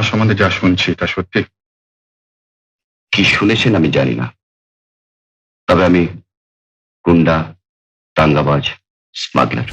আমার সম্বন্ধে যা শুনছি তা সত্যি? কি শুনেছেন আমি জানি না। তবে আমি গুন্ডা দাঙ্গাবাজ স্মাগলার।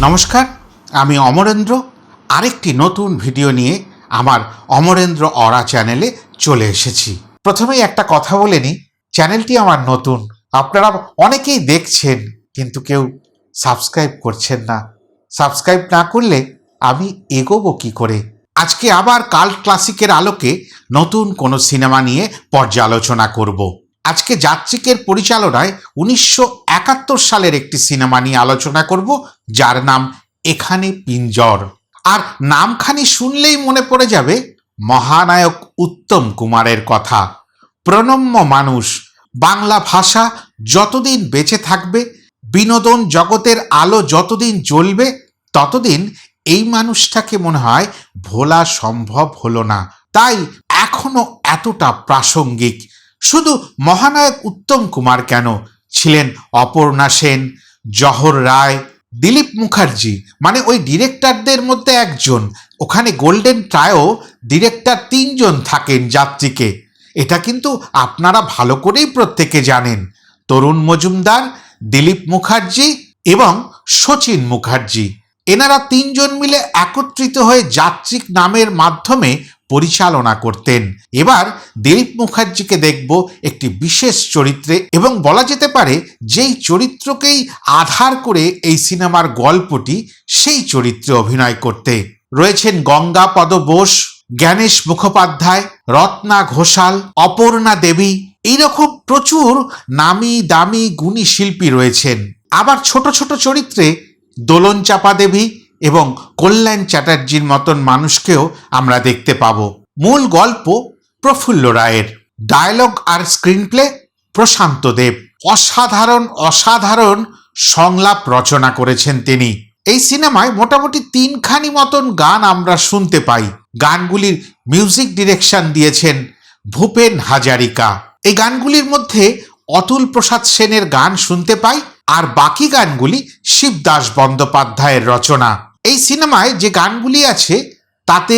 নমস্কার আমি অমরেন্দ্র। আরেকটি নতুন ভিডিও নিয়ে আমার অমরেন্দ্র অরা চ্যানেলে চলে এসেছি। প্রথমেই একটা কথা বলে নিই চ্যানেলটি আমার নতুন। আপনারা অনেকেই দেখছেন কিন্তু কেউ সাবস্ক্রাইব করছেন না। সাবস্ক্রাইব না করলে আমি এগোবো কি করে? আজকে আবার কাল্ট ক্লাসিকের আলোকে নতুন কোনো সিনেমা নিয়ে পর্যালোচনা করব। আজকে যাত্রিকের পরিচালনায় উনিশশো একাত্তর সালের একটি সিনেমা নিয়ে আলোচনা করব, যার নাম এখানে পিঞ্জর। আর নামখানি শুনলেই মনে পড়ে যাবে, মহানায়ক উত্তম কুমারের কথা। প্রণম্য মানুষ, বাংলা ভাষা যতদিন বেঁচে থাকবে, বিনোদন জগতের আলো যতদিন জ্বলবে ততদিন এই মানুষটাকে মনে হয় ভোলা সম্ভব হলো না। তাই এখনও এতটা প্রাসঙ্গিক। শুধু মহানায়ক উত্তম কুমার কেন? ছিলেন অপর্ণা সেন, জহর রায়, দিলীপ মুখার্জি মানে ওই ডিরেক্টরদের মধ্যে একজন। ওখানে গোল্ডেন ট্রায়ও ডিরেক্টর তিনজন থাকেন যাত্রীকে। এটা কিন্তু আপনারা ভালো করেই প্রত্যেকে জানেন। তরুণ মজুমদার, দিলীপ মুখার্জি এবং শচীন মুখার্জি। এনারা তিনজন মিলে একত্রিত হয়ে যাত্রিক নামের মাধ্যমে পরিচালনা করতেন। এবার দিলীপ মুখার্জিকে দেখব একটি বিশেষ চরিত্রে এবং বলা যেতে পারে যেই চরিত্রকেই আধার করে এই সিনেমার গল্পটি, সেই চরিত্রে অভিনয় করতে। রয়েছেন গঙ্গাপদ বোস, জ্ঞানেশ মুখোপাধ্যায়, রত্না ঘোষাল, অপর্ণা দেবী। এইরকম প্রচুর নামি দামি গুণী শিল্পী রয়েছেন। আবার ছোট ছোট চরিত্রে দোলন চাপা দেবী এবং কল্যাণ চ্যাটার্জির মতন মানুষকেও আমরা দেখতে পাব। মূল গল্প প্রফুল্ল রায়ের। ডায়লগ আর স্ক্রিন প্লে প্রশান্ত দেব। অসাধারণ অসাধারণ সংলাপ রচনা করেছেন তিনি। এই সিনেমায় মোটামুটি তিনখানি মতন গান আমরা শুনতে পাই। গানগুলির মিউজিক ডিরেকশন দিয়েছেন ভূপেন হাজারিকা। এই গানগুলির মধ্যে অতুল প্রসাদ সেনের গান শুনতে পাই আর বাকি গানগুলি শিবদাস বন্দ্যোপাধ্যায়ের রচনা। এই সিনেমায় যে গানগুলি আছে, তাতে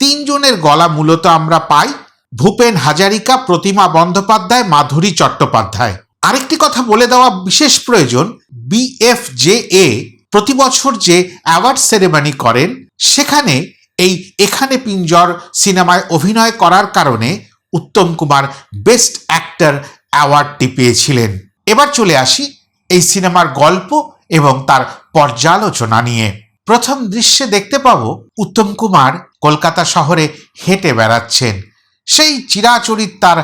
তিনজনের গলা মূলত আমরা পাই ভূপেন হাজারিকা, প্রতিমা বন্দ্যোপাধ্যায়, মাধুরী চট্টোপাধ্যায়। আরেকটি কথা বলে দেওয়া বিশেষ প্রয়োজন বিএফজেএ প্রতি বছর যে অ্যাওয়ার্ড সেরেমনি করেন, সেখানে এই এখানে পিঞ্জর সিনেমায় অভিনয় করার কারণে উত্তম কুমার বেস্ট অ্যাক্টর অ্যাওয়ার্ডটি পেয়েছিলেন। এবার চলে আসি এই সিনেমার গল্প এবং তার পর্যালোচনা নিয়ে। প্রথম দৃশ্যে দেখতে পাবো উত্তম কুমার কলকাতা শহরে হেঁটে বেড়াচ্ছেন। সেই চিরাচরিত তার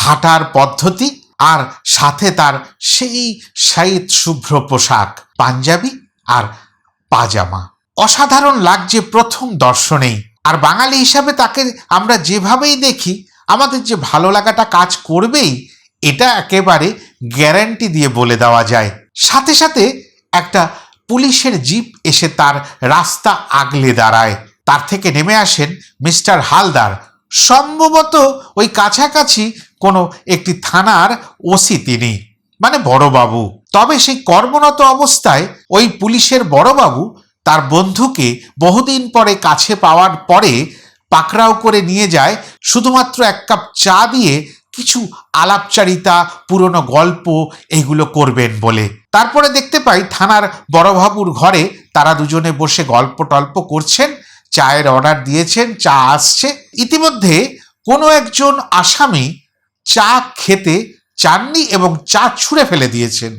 হাঁটার পদ্ধতি আর সাথে তার সেই শাইত শুভ্র পোশাক, পাঞ্জাবি আর পাজামা। অসাধারণ লাগছে প্রথম দর্শনেই আর বাঙালি হিসাবে তাকে আমরা যেভাবেই দেখি, আমাদের যে ভালো লাগাটা কাজ করবেই, এটা একেবারে গ্যারান্টি দিয়ে বলে দেওয়া যায়। সাথে সাথে একটা পুলিশের জিপ এসে তার রাস্তা আগলে দাঁড়ায়। তার থেকে নেমে আসেন মিস্টার হালদার। সম্ভবত ওই কাছাকাছি কোনো একটি থানার ওসি তিনি মানে বড়বাবু। তবে সেই কর্মরত অবস্থায় ওই পুলিশের বড়বাবু তার বন্ধুকে বহুদিন পরে কাছে পাওয়ার পরে পাকড়াও করে নিয়ে যায়। শুধুমাত্র এক কাপ চা দিয়ে কিছু আলাপচারিতা, পুরনো গল্প এগুলো করবেন বলে। তারপরে দেখতে পাই থানার বড়বাবুর ঘরে তারা দুজনে বসে গল্প টল্প করছেন, চায়ের অর্ডার দিয়েছেন, চা আসছে। ইতিমধ্যে কোনো একজন আসামি চা খেতে চাননি এবং চা ছুঁড়ে ফেলে দিয়েছেন।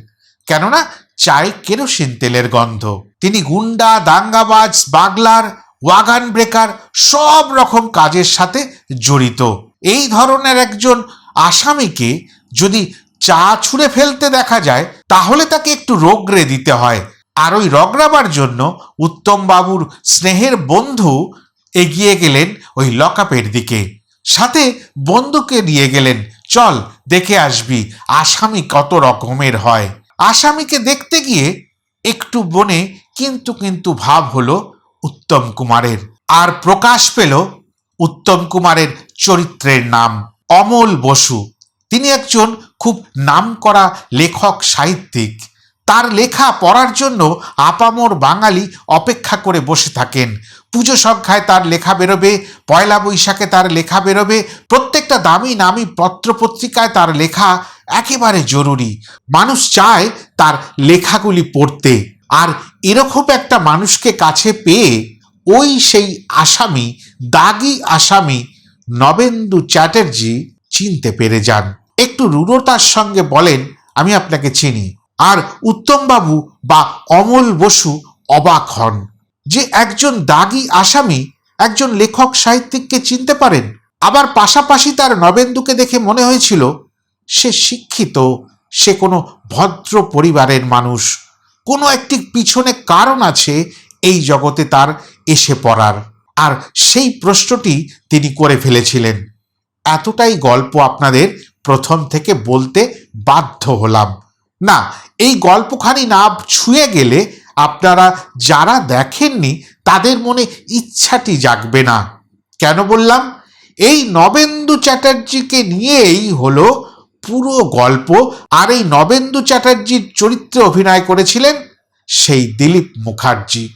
কেননা চায়ে কেরোসিন তেলের গন্ধ। তিনি গুন্ডা, দাঙ্গাবাজ, বাগলার, ওয়াগান ব্রেকার সব রকম কাজের সাথে জড়িত। এই ধরনের একজন আসামিকে যদি চা ছুঁড়ে ফেলতে দেখা যায়, তাহলে তাকে একটু রোগরে দিতে হয়। আর ওই রগড়াবার জন্য উত্তম বাবুর স্নেহের বন্ধু এগিয়ে গেলেন ওই লকআপের দিকে। সাথে বন্ধুকে নিয়ে গেলেন, চল, দেখে আসবি আসামি কত রকমের হয়। আসামিকে দেখতে গিয়ে একটু বনে কিন্তু কিন্তু ভাব হলো উত্তম কুমারের। আর প্রকাশ পেল উত্তম কুমারের চরিত্রের নাম। অমল বসু। তিনি একজন খুব নামকরা লেখক, সাহিত্যিক। তার লেখা পড়ার জন্য আপামর বাঙালি অপেক্ষা করে বসে থাকেন। পুজো সংখ্যায় তার লেখা বেরোবে, পয়লা বৈশাখে তার লেখা বেরোবে, প্রত্যেকটা দামি নামি পত্রপত্রিকায় তার লেখা একেবারে জরুরি। মানুষ চায় তার লেখাগুলি পড়তে। আর এরকম একটা মানুষকে কাছে পেয়ে ওই সেই আসামি, দাগি আসামি নবেন্দু চ্যাটার্জি চিনতে পেরে যান। একটু রূঢ়তার সঙ্গে বলেন, আমি আপনাকে চিনি। আর উত্তমবাবু বা অমল বসু অবাক হন। যে একজন দাগি আসামি, একজন লেখক সাহিত্যিককে চিনতে পারেন? আবার পাশাপাশি তার নবেন্দুকে দেখে মনে হয়েছিল, সে শিক্ষিত, সে কোনো ভদ্র পরিবারের মানুষ। কোনো একটি পিছনে কারণ আছে এই জগতে তার এসে পড়ার। আর সেই প্রশ্নটি তিনি করে ফেলেছিলেন। এতটাই গল্প আপনাদের প্রথম থেকে বলতে বাধ্য হলাম। না, এই গল্পখানি না ছুঁয়ে গেলে আপনারা যারা দেখেননি তাদের মনে ইচ্ছাটি জাগবে না। কেন বললাম? এই নবেন্দু চ্যাটার্জিকে নিয়েই হলো পুরো গল্প। আর এই নবেন্দু চ্যাটার্জির চরিত্রে অভিনয় করেছিলেন সেই দিলীপ মুখার্জি।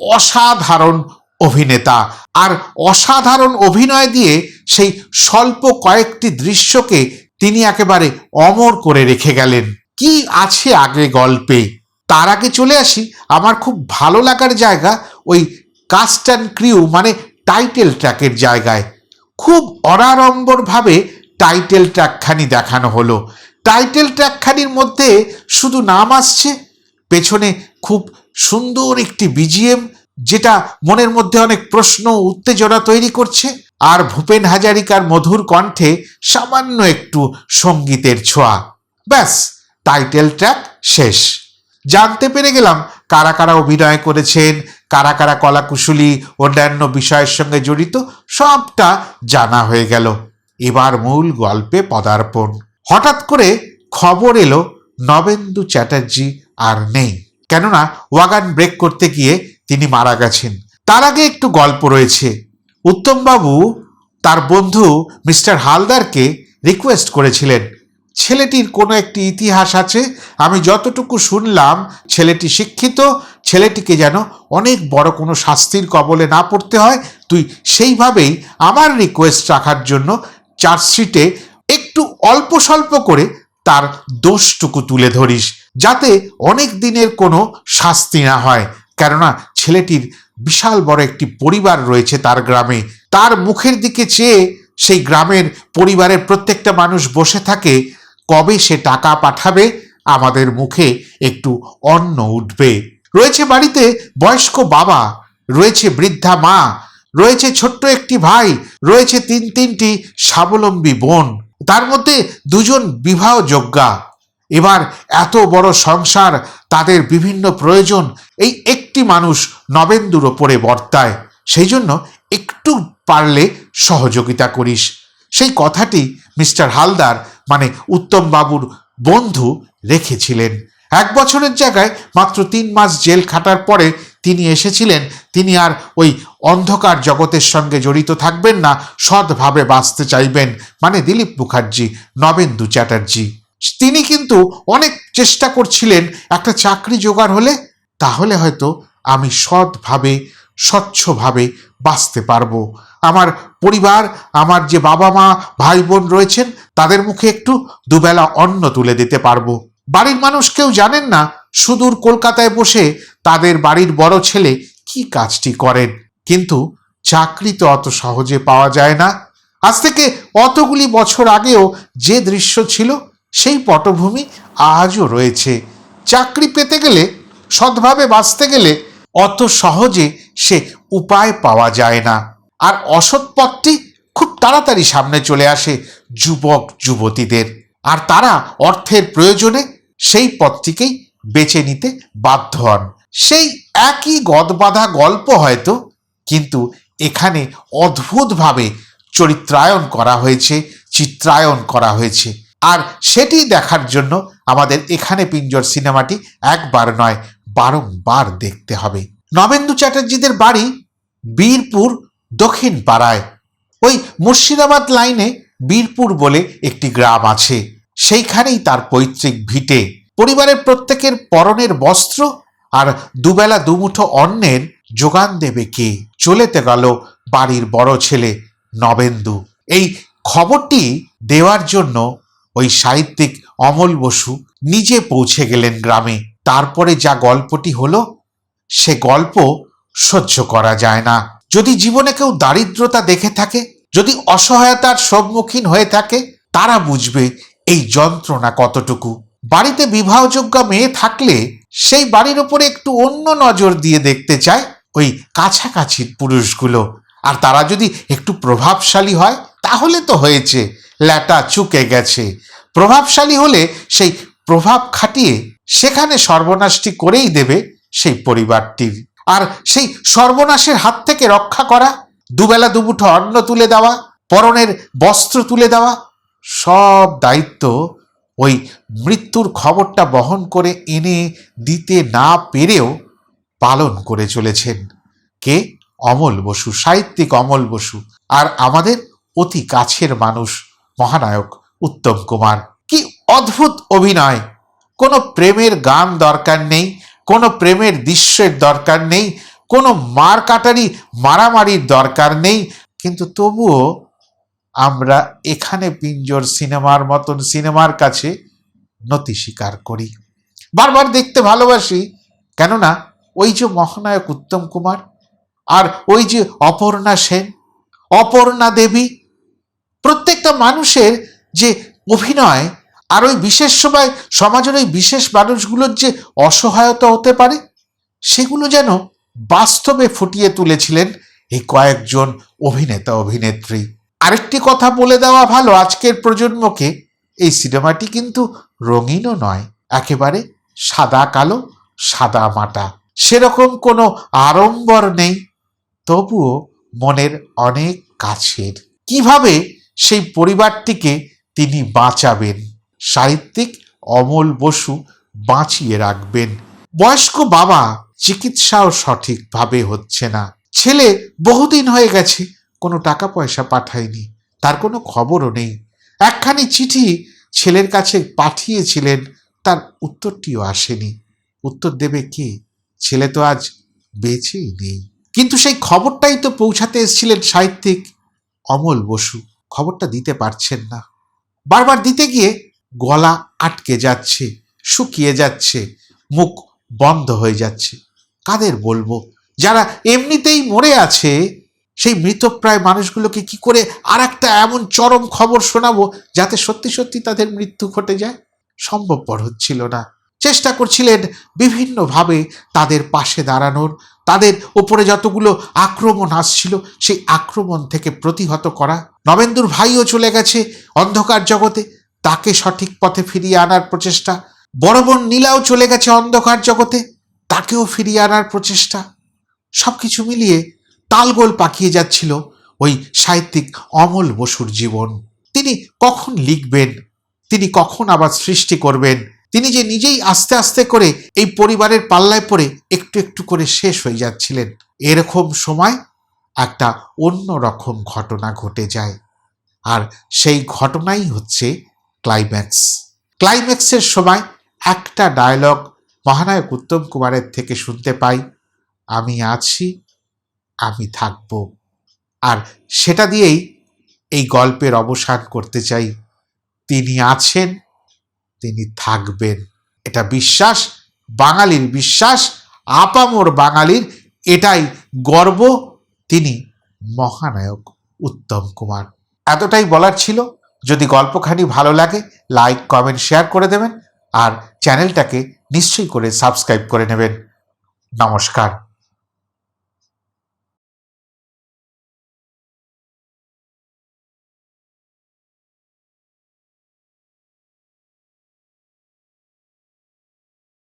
অসাধারণ অভিনেতা। আর অসাধারণ অভিনয় দিয়ে সেই স্বল্প কয়েকটি দৃশ্যকে তিনি একেবারে অমর করে রেখে গেলেন। কি আছে আগে গল্পে? তার আগে চলে আসি। আমার খুব ভালো লাগার জায়গা ওই কাস্ট অ্যান্ড ক্রিউ মানে টাইটেল ট্র্যাকের জায়গায়। খুব অনাড়ম্বরভাবে টাইটেল ট্র্যাকখানি দেখানো হলো। টাইটেল ট্র্যাকখানির মধ্যে শুধু নাম আসছে, পেছনে খুব সুন্দর একটি বিজিএম যেটা মনের মধ্যে অনেক প্রশ্ন, উত্তেজনা তৈরি করছে। আর ভূপেন হাজারিকার মধুর কণ্ঠে সামান্য একটু সঙ্গীতের ছোঁয়া। ব্যাস টাইটেল ট্র্যাক শেষ। জানতে পেরে গেলাম কারা কারা অভিনয় করেছেন, কারা কারা কলাকুশলী, অন্যান্য বিষয়ের সঙ্গে জড়িত, সবটা জানা হয়ে গেল। এবার মূল গল্পে পদার্পণ। হঠাৎ করে খবর এলো, নবেন্দু চ্যাটার্জি আর নেই। কেননা, ওয়াগান ব্রেক করতে গিয়ে তিনি মারা গেছেন। তার আগে একটু গল্প রয়েছে। উত্তমবাবু তার বন্ধু মিস্টার হালদারকে রিকোয়েস্ট করেছিলেন। ছেলেটির কোনো একটি ইতিহাস আছে? আমি যতটুকু শুনলাম, ছেলেটি শিক্ষিত, ছেলেটিকে যেন অনেক বড় কোনো শাস্তির কবলে না পড়তে হয়। তুই সেইভাবেই আমার রিকোয়েস্ট রাখার জন্য চার্জশিটে একটু অল্প স্বল্প করে তার দোষটুকু তুলে ধরিস, যাতে অনেক দিনের কোনো শাস্তি না হয়। কেননা ছেলেটির বিশাল বড় একটি পরিবার রয়েছে তার গ্রামে। তার মুখের দিকে চেয়ে সেই গ্রামের পরিবারের প্রত্যেকটা মানুষ বসে থাকে, কবে সে টাকা পাঠাবে আমাদের মুখে একটু অন্ন উঠবে। রয়েছে বাড়িতে বয়স্ক বাবা, রয়েছে বৃদ্ধা মা, রয়েছে ছোট্ট একটি ভাই, রয়েছে তিন তিনটি স্বাবলম্বী বোন। তার মধ্যে দুজন বিবাহ যোগ্যা এবার এত বড় সংসার, তাদের বিভিন্ন প্রয়োজন এই একটি মানুষ নবেন্দুর ওপরে বর্তায় সেই জন্য একটু পারলে সহযোগিতা করিস। সেই কথাটি মিস্টার হালদার মানে উত্তম বাবুর বন্ধু, রেখেছিলেন। এক বছরের জায়গায় মাত্র তিন মাস জেল খাটার পরে তিনি এসেছিলেন। তিনি আর ওই অন্ধকার জগতের সঙ্গে জড়িত থাকবেন না, সৎভাবে বাঁচতে চাইবেন। মানে দিলীপ মুখার্জি, নবেন্দু চ্যাটার্জি। তিনি কিন্তু অনেক চেষ্টা করছিলেন, একটা চাকরি জোগাড় হলে তাহলে হয়তো আমি সৎভাবে, স্বচ্ছভাবে বাঁচতে পারব। আমার পরিবার, আমার যে বাবা মা ভাই বোন রয়েছেন, তাদের মুখে একটু দুবেলা অন্ন তুলে দিতে পারব। বাড়ির মানুষ কেউ জানেন না, সুদূর কলকাতায় বসে তাদের বাড়ির বড় ছেলে কি কাজটি করেন। কিন্তু চাকরি তো অত সহজে পাওয়া যায় না। আজ থেকে অতগুলি বছর আগেও যে দৃশ্য ছিল, সেই পটভূমি আজও রয়েছে। চাকরি পেতে গেলে সৎভাবে বাঁচতে গেলে অত সহজে সে উপায় পাওয়া যায় না। আর অসৎ পথটি খুব তাড়াতাড়ি সামনে চলে আসে যুবক যুবতীদের। আর তারা অর্থের প্রয়োজনে সেই পথটিকেই বেছে নিতে বাধ্য হন। সেই একই গদবাঁধা গল্প হয়তো, কিন্তু এখানে অদ্ভুতভাবে চরিত্রায়ন করা হয়েছে, চিত্রায়ন করা হয়েছে। আর সেটি দেখার জন্য আমাদের এখানে পিঞ্জর সিনেমাটি একবার নয় বারংবার দেখতে হবে। নবেন্দু চ্যাটার্জিদের বাড়ি বীরপুর দক্ষিণ পাড়ায়। ওই মুর্শিদাবাদ লাইনে বীরপুর বলে একটি গ্রাম আছে। সেইখানেই তার পৈতৃক ভিটে। পরিবারের প্রত্যেকের পরনের বস্ত্র আর দুবেলা দুমুঠো অন্নের যোগান দেবে কে? চলেতে গেল বাড়ির বড় ছেলে নবেন্দু। এই খবরটি দেওয়ার জন্য ওই সাহিত্যিক অমল বসু নিজে পৌঁছে গেলেন গ্রামে। তারপরে যা গল্পটি হলো, সে গল্প সহ্য করা যায় না। যদি জীবনে কেউ দারিদ্রতা দেখে থাকে, যদি অসহায়তার সম্মুখীন হয়ে থাকে, তারা বুঝবে এই যন্ত্রণা কতটুকু। বাড়িতে বিবাহযোগ্য মেয়ে থাকলে সেই বাড়ির ওপরে একটু অন্য নজর দিয়ে দেখতে চায় ওই কাছাকাছির পুরুষগুলো। আর তারা যদি একটু প্রভাবশালী হয়, তাহলে তো হয়েছে, ল্যাটা চুকে গেছে। প্রভাবশালী হলে সেই প্রভাব খাটিয়ে সেখানে সর্বনাশটি করেই দেবে সেই পরিবারটির। আর সেই সর্বনাশের হাত থেকে রক্ষা করা, দুবেলা দুমুঠো অন্ন তুলে দেওয়া, পরনের বস্ত্র তুলে দেওয়া, সব দায়িত্ব ওই মৃত্যুর খবরটা বহন করে এনে দিতে না পেরেও পালন করে চলেছেন কে? অমল বসু, সাহিত্যিক অমল বসু। আর আমাদের অতি কাছের মানুষ মহানায়ক উত্তম কুমার। কি অদ্ভুত অভিনয়! কোনো প্রেমের গান দরকার নেই, কোনো প্রেমের দৃশ্যের দরকার নেই, কোনো মার কাটারি মারামারির দরকার নেই। কিন্তু তবুও আমরা এখানে পিঞ্জর সিনেমার মতন সিনেমার কাছে নতি স্বীকার করি। বারবার দেখতে ভালোবাসি, কেননা ওই যে মহানায়ক উত্তম কুমার আর ওই যে অপর্ণা সেন, অপর্ণা দেবী, প্রত্যেকটা মানুষের যে অভিনয় আর ওই বিশেষ সময় সমাজের ওই বিশেষ মানুষগুলোর যে অসহায়তা হতে পারে, সেগুলো যেন বাস্তবে ফুটিয়ে তুলেছিলেন এই কয়েকজন অভিনেতা, অভিনেত্রী। আরেকটি কথা বলে দেওয়া ভালো, আজকের প্রজন্মকে এই সিনেমাটি কিন্তু রঙিনও নয়, একেবারে সাদা কালো, সাদা মাটা। সেরকম কোনো আড়ম্বর নেই, তবুও মনের অনেক কাছের। কীভাবে সেই পরিবারটিকে তিনি বাঁচাবেন? সাহিত্যিক অমল বসু বাঁচিয়ে রাখবেন। বয়স্ক বাবা চিকিৎসাও সঠিকভাবে হচ্ছে না। ছেলে বহুদিন হয়ে গেছে, কোনো টাকা পয়সা পাঠায়নি, তার কোনো খবরও নেই। একখানি চিঠি ছেলের কাছে পাঠিয়েছিলেন, তার উত্তরটিও আসেনি। উত্তর দেবে কে? ছেলে তো আজ বেঁচেই নেই। কিন্তু সেই খবরটাই তো পৌঁছাতে এসেছিলেন সাহিত্যিক অমল বসু। খবরটা দিতে পারছেন না। বারবার দিতে গিয়ে গলা আটকে যাচ্ছে, শুকিয়ে যাচ্ছে, মুখ বন্ধ হয়ে যাচ্ছে। কাদের বলব? যারা এমনিতেই মরে আছে, সেই মৃতপ্রায় মানুষগুলোকে কি করে আর একটা এমন চরম খবর শোনাবো যাতে সত্যি সত্যি তাদের মৃত্যু ঘটে যায়? সম্ভবপর হচ্ছিল না। চেষ্টা করছিলেন বিভিন্নভাবে তাদের পাশে দাঁড়ানোর। তাদের ওপরে যতগুলো আক্রমণ আসছিল, সেই আক্রমণ থেকে প্রতিহত করা। নবেন্দুর ভাইও চলে গেছে অন্ধকার জগতে। তাকে সঠিক পথে ফিরিয়ে আনার প্রচেষ্টা। বড় বোন নীলাও চলে গেছে অন্ধকার জগতে, তাকেও ফিরিয়ে আনার প্রচেষ্টা। সব কিছু মিলিয়ে তালগোল পাকিয়ে যাচ্ছিল ওই সাহিত্যিক অমল বসুর জীবন। তিনি কখন লিখবেন? তিনি কখন আবার সৃষ্টি করবেন? তিনি যে নিজেই আস্তে আস্তে করে এই পরিবারের পাল্লায় পড়ে একটু একটু করে শেষ হয়ে যাচ্ছিলেন, এরকম সময় একটা অন্য রকম ঘটনা ঘটে যায়। আর সেই ঘটনাই হচ্ছে ক্লাইম্যাক্স ক্লাইম্যাক্সের সময় একটা ডায়লগ মহানায়ক উত্তম কুমারের থেকে শুনতে পাই। আমি আছি, আমি থাকব। আর সেটা দিয়েই এই গল্পের অবসান করতে চাই। তিনি আছেন, তিনি থাকবেন। এটা বিশ্বাস, বাঙালির বিশ্বাস, আপামোর বাঙালির এটাই গর্ব। তিনি মহানায়ক উত্তম কুমার। এতটাই বলার ছিল। যদি গল্পখানি ভালো লাগে লাইক কমেন্ট শেয়ার করে দেবেন আর চ্যানেলটাকে নিশ্চয়ই করে সাবস্ক্রাইব করে নেবেন। নমস্কার।